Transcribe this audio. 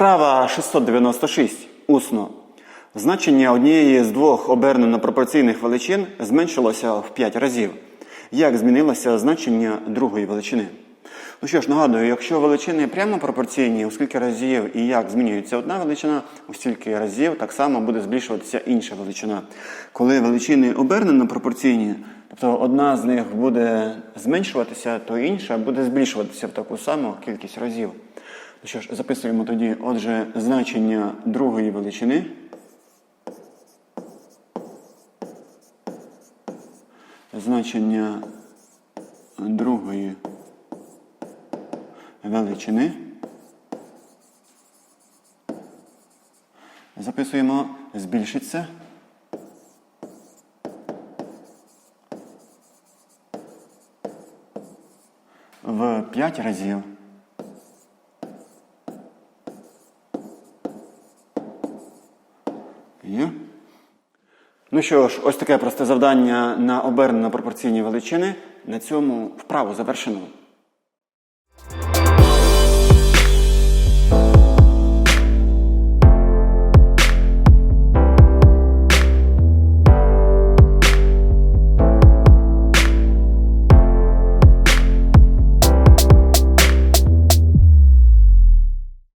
Вправа 696. Усно. Значення однієї з двох обернено пропорційних величин зменшилося в 5 разів. Як змінилося значення другої величини? Ну що ж, нагадую, якщо величини прямо пропорційні, у скільки разів і як змінюється одна величина, у стільки разів так само буде збільшуватися інша величина. Коли величини обернено пропорційні, тобто одна з них буде зменшуватися, то інша буде збільшуватися в таку саму кількість разів. Ну що ж, записуємо тоді, отже, значення другої величини. Значення другої величини. Записуємо збільшиться. В 5 разів. Є. Ну що ж, ось таке просте завдання на обернено пропорційні величини. На цьому вправу завершено.